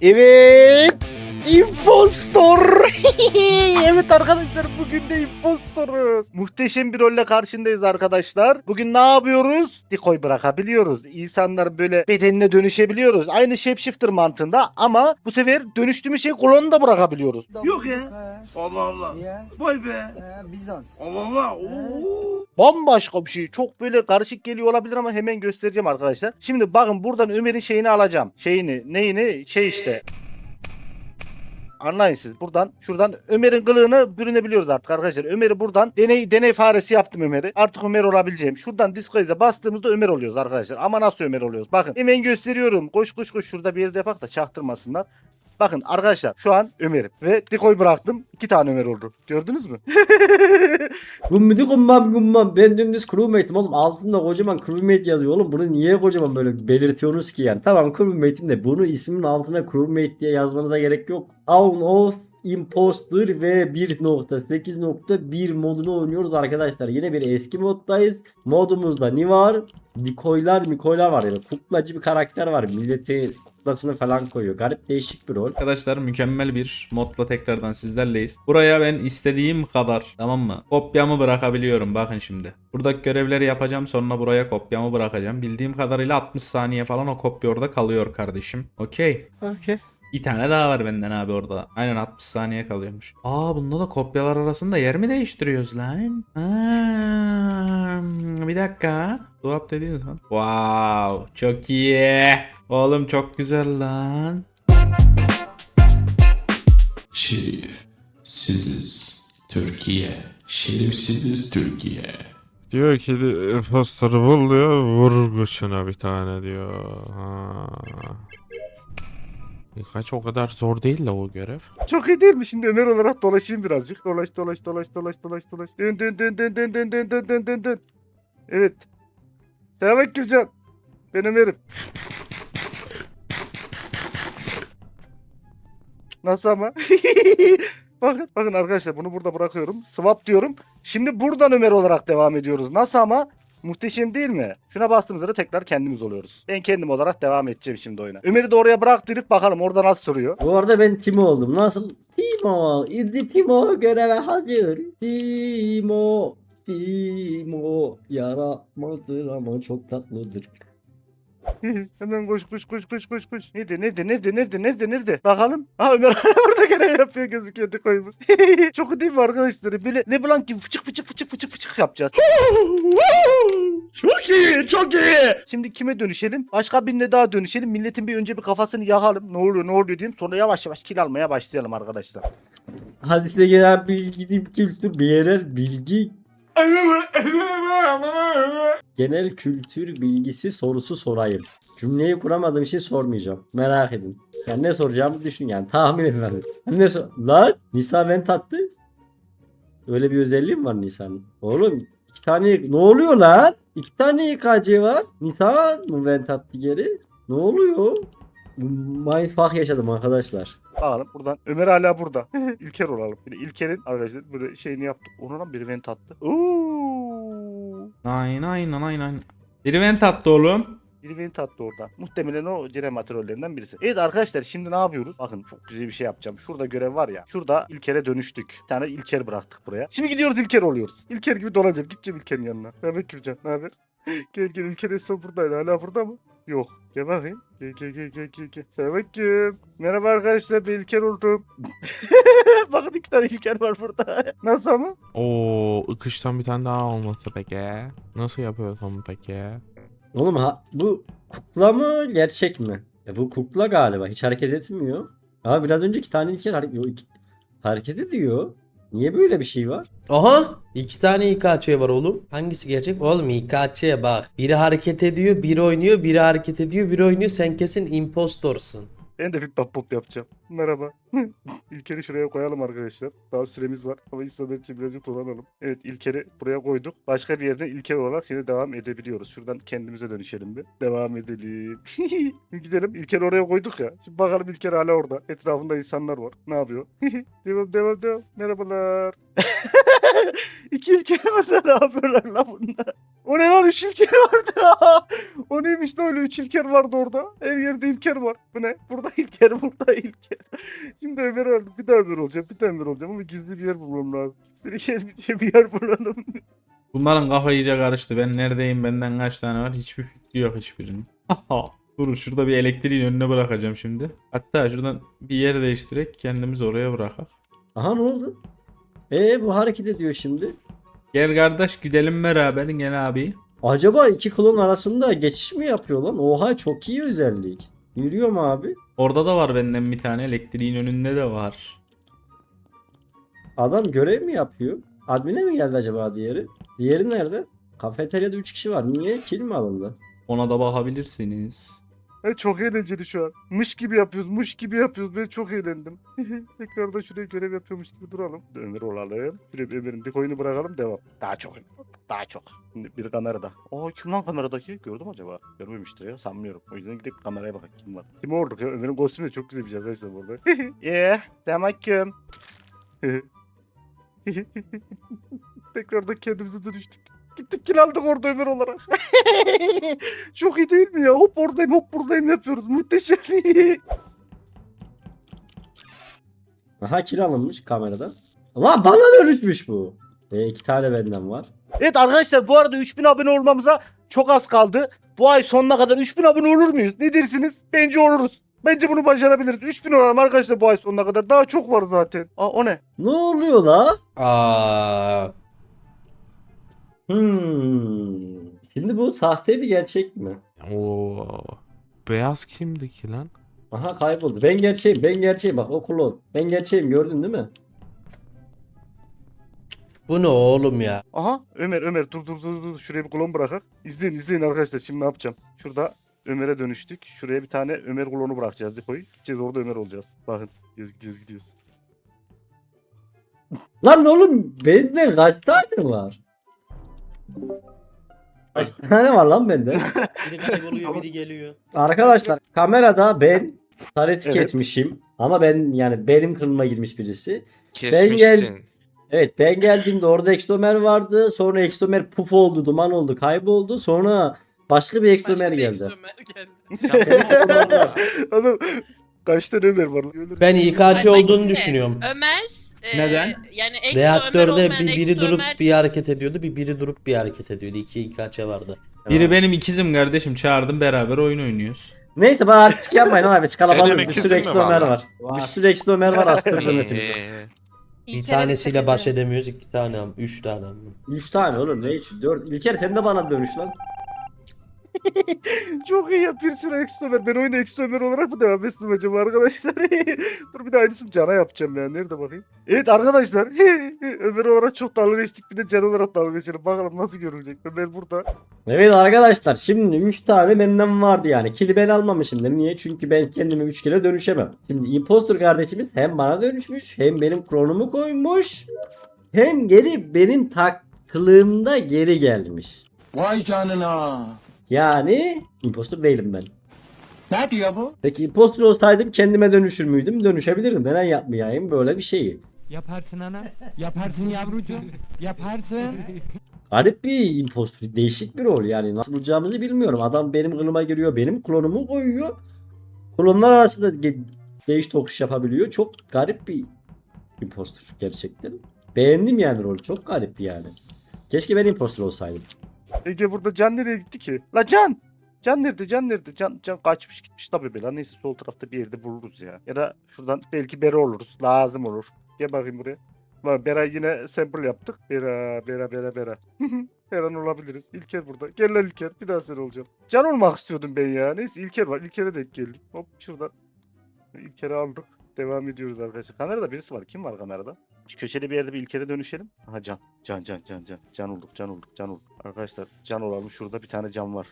Evet. Impostor. evet arkadaşlar bugün de impostoruz. Muhteşem bir rolle karşındayız arkadaşlar. Bugün ne yapıyoruz? Decoy bırakabiliyoruz. İnsanlar böyle bedenine dönüşebiliyoruz. Aynı shapeshifter mantığında ama bu sefer dönüştüğümüz şey kolonu da bırakabiliyoruz. Yok ya. Allah Allah. Vay be. Bizans. Allah Allah. Oo. Bambaşka bir şey. Çok böyle karışık geliyor olabilir ama hemen göstereceğim arkadaşlar. Şimdi bakın buradan Ömer'in şeyini alacağım. Şeyini, neyini? Şey işte. Anlayın siz. Buradan şuradan Ömer'in kılığını bürünebiliyoruz artık arkadaşlar. Ömer'i buradan deney deney faresi yaptım Ömer'i. Artık Ömer olabileceğim. Şuradan disguise'e bastığımızda Ömer oluyoruz arkadaşlar. Ama nasıl Ömer oluyoruz? Bakın hemen gösteriyorum. Koş koş koş şurada bir yerde yapak da çaktırmasınlar. Bakın arkadaşlar şu an Ömer'im ve dekoy bıraktım. İki tane Ömer oldu. Gördünüz mü? Gummidi gummam gummam. Ben dümdüz crewmate'im oğlum. Altında kocaman crewmate yazıyor oğlum. Bunu niye kocaman böyle belirtiyorsunuz ki yani? Tamam crewmate'im de bunu ismimin altına crewmate diye yazmanıza gerek yok. Own of Imposter ve 1.8.1 modunu oynuyoruz arkadaşlar. Yine bir eski moddayız. Modumuzda ne var? Dikoylar mikoylar var yani. Kuklacı bir karakter var. Milleti kuklasını falan koyuyor. Garip değişik bir rol. Arkadaşlar mükemmel bir modla tekrardan sizlerleyiz. Buraya ben istediğim kadar tamam mı? Kopyamı bırakabiliyorum bakın şimdi. Buradaki görevleri yapacağım sonra buraya kopyamı bırakacağım. Bildiğim kadarıyla 60 saniye falan o kopya orada kalıyor kardeşim. Okey. Okey. Bir tane daha var benden abi orada. Aynen 60 saniye kalıyormuş. Aa bunda da kopyalar arasında yer mi değiştiriyoruz lan? Bir dakika. Swap dediğiniz zaman. Wow çok iyi. Oğlum çok güzel lan. Şerif, siziz. Türkiye. Şerifsiziz Türkiye. Diyor ki impostoru bul diyor vur kuşuna bir tane diyor. Ha. Birkaç o kadar zor değil de o görev. Çok iyi değil mi? Şimdi Ömer olarak dolaşayım birazcık. Dolaş dolaş dolaş dolaş dolaş dolaş. Dön dön dön dön dön dön dön dön dön dön. Evet. Selamünaleyküm Can. Ben Ömer'im. Nasıl ama? bakın bakın arkadaşlar bunu burada bırakıyorum. Swap diyorum. Şimdi buradan Ömer olarak devam ediyoruz. Nasıl ama? Muhteşem değil mi? Şuna bastığımızda da tekrar kendimiz oluyoruz. Ben kendim olarak devam edeceğim şimdi oyuna. Ömer'i de oraya bıraktırıp bakalım orada nasıl duruyor. Bu arada ben Timo oldum. Nasıl? Timo. İzli Timo göreve hazır. Timo. Timo. Yaramazdır ama çok tatlıdır. Hemen koş koş koş koş koş koş. Nerede nerede nerede nerede nerede nerede? Bakalım. Ha Ömer burada gene yapıyor gözüküyor koyumuz. Çok değil mi arkadaşlar? Böyle ne bulan ki fıçık fıçık fıçık fıçık fıçık yapacağız. çok iyi çok iyi. Şimdi kime dönüşelim? Başka birine daha dönüşelim. Milletin bir önce bir kafasını yakalım. Ne oluyor ne oluyor diyeyim. Sonra yavaş yavaş kill almaya başlayalım arkadaşlar. Hadi size gelen bilgi kültür bir yerel bilgi genel kültür bilgisi sorusu sorayım. Cümleyi kuramadığım için sormayacağım. Merak edin. Yani ne soracağımı düşün yani. Tahmin edin hadi. Ne sor Lan Nisa vent attı. Öyle bir özelliği mi var Nisa'nın? Oğlum iki tane ne oluyor lan? İki tane YKC var. Nisa mı vent attı geri? Ne oluyor? Mindfuck yaşadım arkadaşlar. Bakalım buradan. Ömer hala burada. İlker olalım. De İlker'in arkadaşlar böyle şeyini yaptık. Ona lan bir vent attı. Oo. Aynen aynen aynen. Bir event attı oğlum. Bir vent attı orada. Muhtemelen o Cerema trollerinden birisi. Evet arkadaşlar şimdi ne yapıyoruz? Bakın çok güzel bir şey yapacağım. Şurada görev var ya. Şurada İlker'e dönüştük. Bir tane İlker bıraktık buraya. Şimdi gidiyoruz İlker oluyoruz. İlker gibi dolanacağım. Gideceğim İlker'in yanına. Ne haber Gülcan? Ne haber? gel gel İlker en son buradaydı. Hala burada mı? Yok. Gel bakayım. Gel gel gel gel gel. gel. Selamünaleyküm. Merhaba arkadaşlar ben İlker oldum. Bakın iki tane İlker var burada. Nasıl ama? Oo, ıkıştan bir tane daha olması peki. Nasıl yapıyorsun peki? Oğlum ha bu kukla mı gerçek mi? Ya bu kukla galiba hiç hareket etmiyor. Ama biraz önce iki tane ilkel hareket, hareket ediyor. Niye böyle bir şey var? Aha! iki tane İKÇ var oğlum. Hangisi gerçek? Oğlum İKÇ'ye bak. Biri hareket ediyor, biri oynuyor, biri hareket ediyor, biri oynuyor. Sen kesin impostorsun. Ben de bir pop pop yapacağım. Merhaba. İlker'i şuraya koyalım arkadaşlar. Daha süremiz var ama insanlar için birazcık dolanalım. Evet İlker'i buraya koyduk. Başka bir yerde İlker olarak yine devam edebiliyoruz. Şuradan kendimize dönüşelim bir. Devam edelim. Gidelim. İlker oraya koyduk ya. Şimdi bakalım İlker hala orada. Etrafında insanlar var. Ne yapıyor? devam devam devam. Merhabalar. İki İlker burada ne yapıyorlar lan bunlar? O ne lan üç İlker vardı. o neymiş lan öyle üç İlker vardı orada. Her yerde İlker var. Bu ne? Burada İlker burada İlker. Şimdi Ömer öldü. Bir daha Ömer olacağım. Bir daha Ömer olacağım ama gizli bir yer bulmam lazım. Kimsenin gelmeyeceği bir yer bulalım. Bunların kafa iyice karıştı. Ben neredeyim benden kaç tane var hiçbir fikri yok hiçbirinin. Durun şurada bir elektriğin önüne bırakacağım şimdi. Hatta şuradan bir yer değiştirerek kendimizi oraya bırakak. Aha ne oldu? Ee bu hareket ediyor şimdi. Gel kardeş gidelim beraber gel abi. Acaba iki klon arasında geçiş mi yapıyor lan? Oha çok iyi özellik. Yürüyor mu abi? Orada da var benden bir tane elektriğin önünde de var. Adam görev mi yapıyor? Admin'e mi geldi acaba diğeri? Diğeri nerede? Kafeteryada 3 kişi var. Niye? Kill mi alındı? Ona da bakabilirsiniz. Çok eğlenceli şu an. Mış gibi yapıyoruz, muş gibi yapıyoruz. Ben çok eğlendim. Tekrar da şuraya görev yapıyormuş gibi duralım. Ömer olalım. Şuraya bir Ömer'in dekoyunu bırakalım, devam. Daha çok, daha çok. Şimdi biri kamerada. Aa kim lan kameradaki? Gördüm acaba? Görmemiştir ya, sanmıyorum. O yüzden gidip kameraya bakak kim var. Kim olduk ya? Ömer'in kostümü de çok güzelmiş arkadaşlar bu arada. Eee, selamünaleyküm. Tekrar da kendimize dönüştük. Gittik kill aldık orada Ömer olarak. Çok iyi değil mi ya? Hop oradayım hop buradayım yapıyoruz. Muhteşem iyi. Aha kill alınmış kameradan. Lan bana dönüşmüş bu. E, iki tane benden var. Evet arkadaşlar bu arada 3000 abone olmamıza çok az kaldı. Bu ay sonuna kadar 3000 abone olur muyuz? Ne dersiniz? Bence oluruz. Bence bunu başarabiliriz. 3000 olalım arkadaşlar bu ay sonuna kadar. Daha çok var zaten. Aa o ne? Ne oluyor la? Aa. Hmm. Şimdi bu sahte bir gerçek mi? Oo. Beyaz kimdi ki lan? Aha kayboldu. Ben gerçeğim. Ben gerçeğim. Bak o klon. Ben gerçeğim gördün değil mi? Bu ne oğlum ya? Aha Ömer Ömer dur dur dur dur. Şuraya bir klon bırakak. İzleyin izleyin arkadaşlar. Şimdi ne yapacağım? Şurada Ömer'e dönüştük. Şuraya bir tane Ömer klonu bırakacağız depoyu. Gideceğiz orada Ömer olacağız. Bakın. Gidiyoruz gidiyoruz gidiyoruz. Lan oğlum bende kaç tane var? Kaç tane var lan bende? Biri kayboluyor biri geliyor. Arkadaşlar kamerada ben taret Evet. kesmişim. Ama ben yani benim kılıma girmiş birisi. Kesmişsin. gel- Evet ben geldiğimde orada Extomer vardı. Sonra Extomer puf oldu, duman oldu, kayboldu. Sonra başka bir Extomer geldi. Adam kaç tane Ömer var? Ben Ay, olduğunu düşünüyorum. Ömer e, Neden? Yani eksi Ömer Reaktörde olmayan bir biri eksi durup Ömer- bir hareket ediyordu, bir biri durup bir hareket ediyordu. İki İKÇ vardı. Biri benim ikizim kardeşim çağırdım beraber oyun oynuyoruz. Neyse bana artık yapmayın abi. Kalabalığız. Senin Bir ikizin sürü mi Extomer var? var. Bir sürü Extomer var astırdım hepinizi. Ee, Bir İlker'e tanesiyle dikkat baş edin. edemiyoruz, iki tane ama, üç tane ama. 3 tane oğlum ne 3 4 İlker sen de bana dönüş lan. Çok iyi ya ekstra Ömer. Ben oyunu Ömer olarak mı devam etsin acaba arkadaşlar? Dur bir de aynısını Can'a yapacağım ya. Nerede bakayım? Evet arkadaşlar. Ömer olarak çok dalga geçtik. Bir de Can olarak dalga geçelim. Bakalım nasıl görülecek. Ömer burada. Evet arkadaşlar şimdi 3 tane benden vardı yani. Kili ben almamışımdır. Niye? Çünkü ben kendime 3 kere dönüşemem. Şimdi impostor kardeşimiz hem bana dönüşmüş hem benim kronumu koymuş. Hem geri benim taklığımda geri gelmiş. Vay canına. Yani impostor değilim ben. Ne diyor bu? Peki impostor olsaydım kendime dönüşür müydüm? Dönüşebilirdim. Neden yapmayayım böyle bir şeyi? Yaparsın ana. Yaparsın yavrucuğum. Yaparsın. Garip bir impostor. Değişik bir rol yani. Nasıl bulacağımızı bilmiyorum. Adam benim kılıma giriyor. Benim klonumu koyuyor. Klonlar arasında değiş tokuş yapabiliyor. Çok garip bir impostor gerçekten. Beğendim yani rolü. Çok garip yani. Keşke ben impostor olsaydım. Ege burada Can nereye gitti ki? La Can! Can nerede? Can nerede? Can, Can kaçmış gitmiş tabii bela. Neyse sol tarafta bir yerde buluruz ya. Ya da şuradan belki Bera oluruz. Lazım olur. Gel bakayım buraya. Var Bera yine sample yaptık. Bera, Bera, Bera, Bera. Her an olabiliriz. İlker burada. Gel lan İlker. Bir daha sen olacağım. Can olmak istiyordum ben ya. Neyse İlker var. İlker'e denk geldik. Hop şuradan. İlker'i aldık. Devam ediyoruz arkadaşlar. Kamerada birisi var. Kim var kamerada? Şu köşede bir yerde bir İlker'e dönüşelim. Aha Can. Can, Can, Can, Can. Can olduk, Can olduk, Can olduk. Arkadaşlar Can olalım. Şurada bir tane Can var.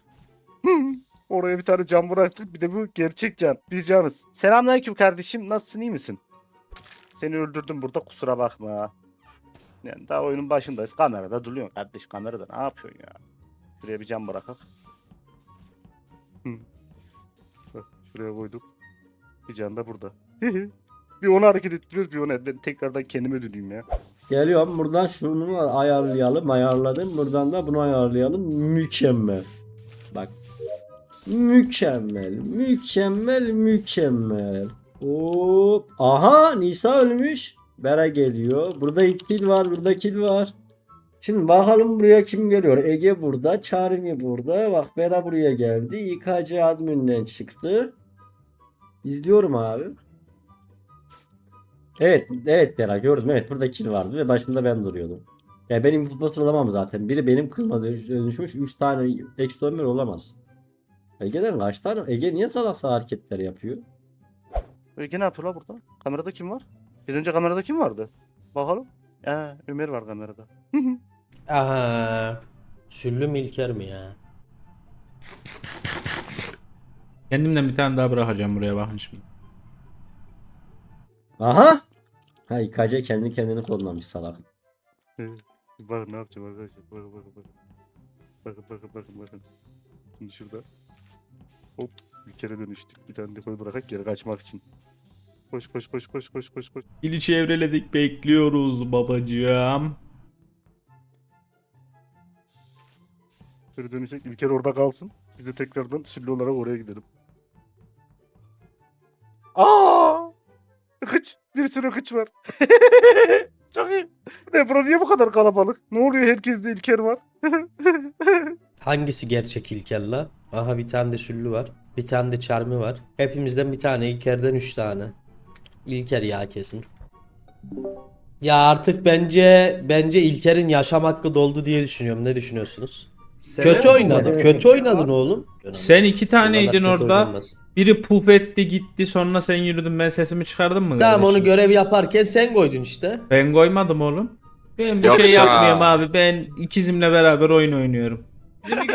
Oraya bir tane Can bıraktık. Bir de bu gerçek Can. Biz Can'ız. Selamünaleyküm kardeşim. Nasılsın? iyi misin? Seni öldürdüm burada. Kusura bakma. Yani daha oyunun başındayız. Kamerada duruyorsun kardeş. Kamerada ne yapıyorsun ya? Şuraya bir Can bırakak. Şuraya koyduk. Bir Can da burada. bir onu hareket ettiriyoruz bir ona. Ben tekrardan kendime döneyim ya. Geliyorum buradan şunu ayarlayalım. Ayarladım. Buradan da bunu ayarlayalım. Mükemmel. Bak. Mükemmel. Mükemmel. Mükemmel. Hop. Aha Nisa ölmüş. Bera geliyor. Burada iki kill var. Burada kill var. Şimdi bakalım buraya kim geliyor? Ege burada. Çarmi burada. Bak Bera buraya geldi. İKC adminden çıktı. İzliyorum abi. Evet, evet Bera gördüm. Evet burada kill vardı ve başında ben duruyordum. Ya benim futbol sıralamam zaten. Biri benim kılma dönüş- dönüşmüş. 3 tane eksi olamaz. Ege'den kaç tane? Ege niye salak salak hareketler yapıyor? Ege ne yapıyor la burada? Kamerada kim var? Bir önce kamerada kim vardı? Bakalım. Ee, Ömer var kamerada. Aha. Süllü mü İlker mi ya? Kendimden bir tane daha bırakacağım buraya bakın şimdi. Aha! Ha İKC kendi kendini kodlamış salak. Bakın ne yapacağım arkadaşlar. Bakın bakın bakın. Bakın bakın bakın bakın. Şimdi şurada. Hop bir kere dönüştük. Bir tane dekoy bırakıp geri kaçmak için. Koş koş koş koş koş koş koş. Dili çevreledik bekliyoruz babacığım. Böyle dönecek. İlker orada kalsın. Biz de tekrardan süllü olarak oraya gidelim. Aa! Kıç. Bir sürü kıç var. Çok iyi. Ne bura niye bu kadar kalabalık? Ne oluyor herkeste İlker var? Hangisi gerçek İlker la? Aha bir tane de Süllü var. Bir tane de Çarmı var. Hepimizden bir tane İlker'den 3 tane. İlker ya kesin. Ya artık bence bence İlker'in yaşam hakkı doldu diye düşünüyorum. Ne düşünüyorsunuz? Kötü oynadın. Kötü oynadın oğlum. Sen iki taneydin kötü orada. oynanmaz. Biri puf etti gitti sonra sen yürüdün ben sesimi çıkardım mı Tamam onu kardeşim? görev yaparken sen koydun işte. Ben koymadım oğlum. Ben bir Yoksa- şey yapmıyorum abi. Ben ikizimle beraber oyun oynuyorum.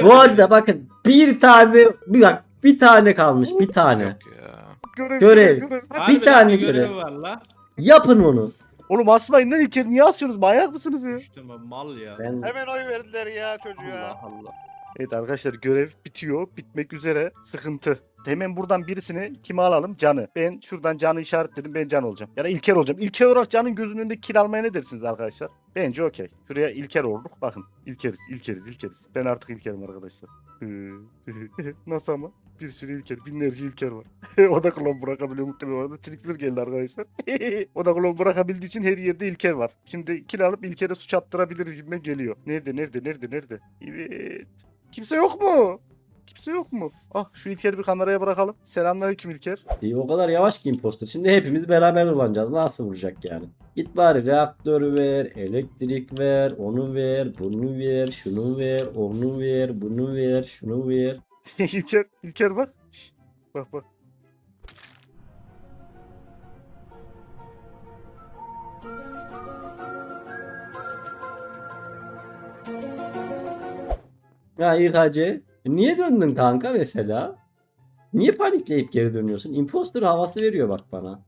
Bu arada bakın bir tane bir bak bir tane kalmış bir tane. Yok ya. Görev. Görev. görev. Bir tane görev. var la. Yapın onu. Oğlum asmayın lan İlker. Niye asıyorsunuz? Manyak mısınız ya? İşte mal ya. Ben Hemen oy verdiler ya çocuğa. Allah Allah. Evet arkadaşlar görev bitiyor. Bitmek üzere. Sıkıntı. Hemen buradan birisini kime alalım? Can'ı. Ben şuradan Can'ı işaretledim. Ben Can olacağım. Ya da İlker olacağım. İlker olarak Can'ın gözünün önünde kill almaya ne dersiniz arkadaşlar? Bence okey. Şuraya İlker olduk. Bakın. İlkeriz, İlkeriz, İlkeriz. Ben artık İlker'im arkadaşlar. Nasıl ama? Bir sürü İlker. Binlerce İlker var. o da klon bırakabiliyor muhtemelen. Orada Trixler geldi arkadaşlar. o da klon bırakabildiği için her yerde İlker var. Şimdi kill alıp İlker'e suç attırabiliriz gibime geliyor. Nerede, nerede, nerede, nerede? Evet. Kimse yok mu? Kimse yok mu? Ah şu İlker'i bir kameraya bırakalım. Selamünaleyküm İlker. İyi, o kadar yavaş ki imposter. Şimdi hepimiz beraber dolanacağız. Nasıl vuracak yani? Git bari reaktör ver, elektrik ver, onu ver, bunu ver, şunu ver, onu ver, bunu ver, şunu ver. İlker, İlker bak. Bak bak. Ya İKC niye döndün kanka mesela? Niye panikleyip geri dönüyorsun? Imposter havası veriyor bak bana.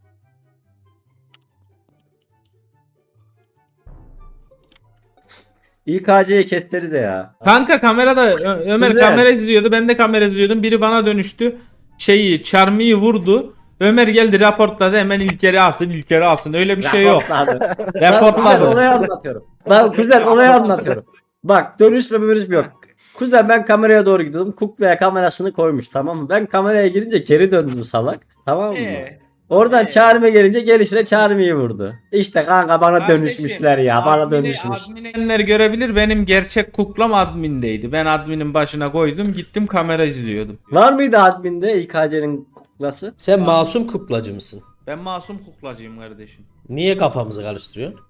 İKC'ye kesteriz de ya. Kanka kamerada Ö- Ömer Güzel. kamera izliyordu. Ben de kamera izliyordum. Biri bana dönüştü. Şeyi Charmy'yi vurdu. Ömer geldi raportladı hemen İlker'i alsın İlker'i alsın. Öyle bir şey yok. Raportladı. Ben Raportladı. olayı anlatıyorum. Ben kuzen olayı anlatıyorum. Bak dönüşme dönüşme yok. Kuzen ben kameraya doğru gidiyordum. Kuklaya kamerasını koymuş tamam mı? Ben kameraya girince geri döndüm salak. Tamam mı? Ee, Oradan ee. çağırma gelince gelişine çağırmayı vurdu. İşte kanka bana kardeşim, dönüşmüşler ya. Bana admini- dönüşmüş. Adminler görebilir. Benim gerçek kuklam admindeydi. Ben adminin başına koydum. Gittim kamera izliyordum. Var mıydı adminde İKC'nin kuklası? Sen masum kuklacı mısın? Ben masum kuklacıyım kardeşim. Niye kafamızı karıştırıyorsun?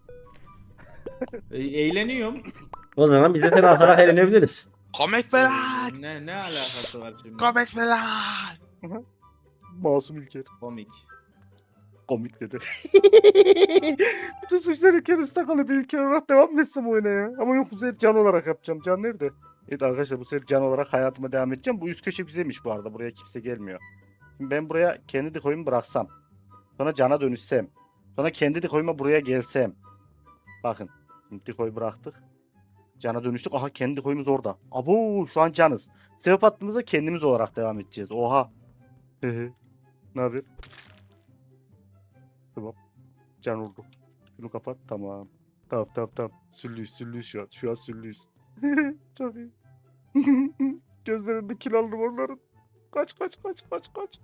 E- eğleniyorum. O zaman biz de seni atarak eğlenebiliriz. Komik belat. Ne ne alakası var şimdi? Komik belat. Masum İlker. Komik. Komik dedi. Bütün suçlar üstte kalıyor. Bir İlker olarak devam etsem oyuna ya? Ama yok bu sefer Can olarak yapacağım. Can nerede? Evet arkadaşlar bu sefer Can olarak hayatıma devam edeceğim. Bu üst köşe güzelmiş bu arada. Buraya kimse gelmiyor. Şimdi ben buraya kendi dikoyumu bıraksam. Sonra Can'a dönüşsem. Sonra kendi dikoyuma buraya gelsem. Bakın. Şimdi dikoyu bıraktık. Can'a dönüştük. Aha kendi dikoyumuz orada. Abo şu an Can'ız. Sebep attığımızda kendimiz olarak devam edeceğiz. Oha. ne haber? Tamam. Can oldu. Şunu kapat. Tamam. Tamam tamam tamam. Süllüyüz süllüyüz şu an. Şu an süllüyüz. Çok iyi. Gözlerinde kil aldım onların. Kaç kaç kaç kaç kaç.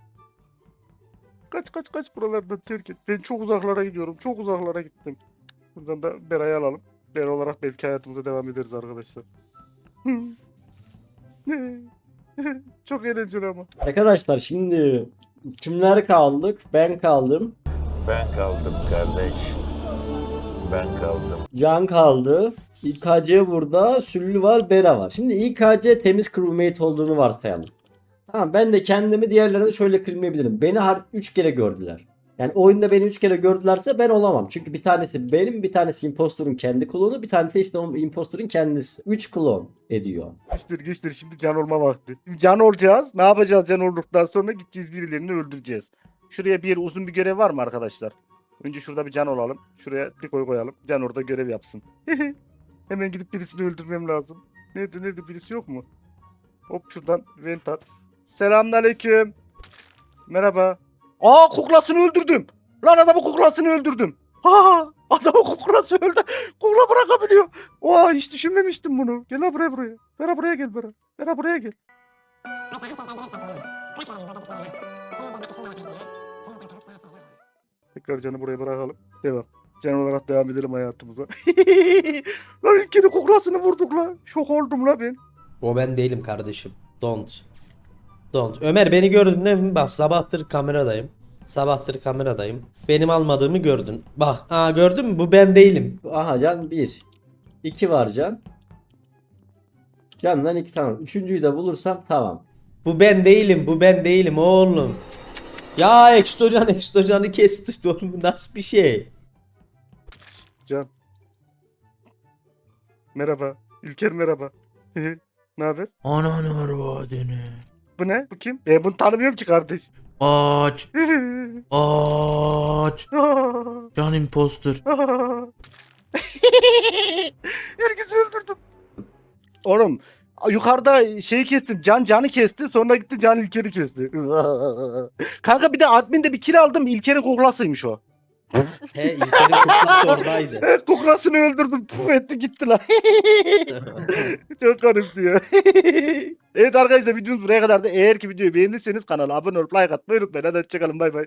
Kaç kaç kaç buralardan terk et. Ben çok uzaklara gidiyorum. Çok uzaklara gittim. Buradan da Beray'ı alalım. Beray olarak belki hayatımıza devam ederiz arkadaşlar. çok eğlenceli ama. Arkadaşlar şimdi kimler kaldık? Ben kaldım. Ben kaldım kardeş. Ben kaldım. Can kaldı. İKC burada. Süllü var. Bera var. Şimdi İKC temiz crewmate olduğunu varsayalım. Tamam ben de kendimi diğerlerine şöyle kırmayabilirim. Beni 3 kere gördüler. Yani oyunda beni 3 kere gördülerse ben olamam. Çünkü bir tanesi benim, bir tanesi impostorun kendi klonu, bir tanesi işte o impostorun kendisi. 3 klon ediyor. Geçtir geçtir şimdi can olma vakti. Şimdi can olacağız. Ne yapacağız can olduktan sonra gideceğiz birilerini öldüreceğiz. Şuraya bir uzun bir görev var mı arkadaşlar? Önce şurada bir can olalım. Şuraya bir koy koyalım. Can orada görev yapsın. Hemen gidip birisini öldürmem lazım. Nerede nerede birisi yok mu? Hop şuradan vent at. Selamünaleyküm. Merhaba. Aa kuklasını öldürdüm. Lan adamın kuklasını öldürdüm. Ha adamın kuklası öldü. Kukla bırakabiliyor. Oha hiç düşünmemiştim bunu. Gel lan buraya buraya. Bera buraya gel Bera. Bera buraya gel. Tekrar canı buraya bırakalım. Devam. Can olarak devam edelim hayatımıza. lan ülkenin kuklasını vurduk lan. Şok oldum la ben. O ben değilim kardeşim. Don't. Don't. Ömer beni gördün değil mi? Bak sabahtır kameradayım. Sabahtır kameradayım. Benim almadığımı gördün. Bak aa gördün mü? Bu ben değilim. Aha can 1. 2 var can. Candan 2 tamam. Üçüncüyü de bulursam tamam. Bu ben değilim. Bu ben değilim oğlum. Ya ekstocan ekstocanı kesti oğlum. Bu nasıl bir şey? Can. Merhaba. İlker merhaba. ne haber? Ananı arvadını. Bu ne? Bu kim? Ben bunu tanımıyorum ki kardeş. Aç. Aç. Can impostor. Herkesi öldürdüm. Oğlum yukarıda şeyi kestim. Can canı kesti. Sonra gitti can İlker'i kesti. Kanka bir de adminde bir kill aldım. İlker'in kuklasıymış o. He İlker'in kutlası oradaydı. Öldürdüm. Puf etti gitti lan. Çok garipti ya. evet arkadaşlar videomuz buraya kadardı. Eğer ki videoyu beğendiyseniz kanala abone olup like atmayı unutmayın. Hadi hoşçakalın bay bay.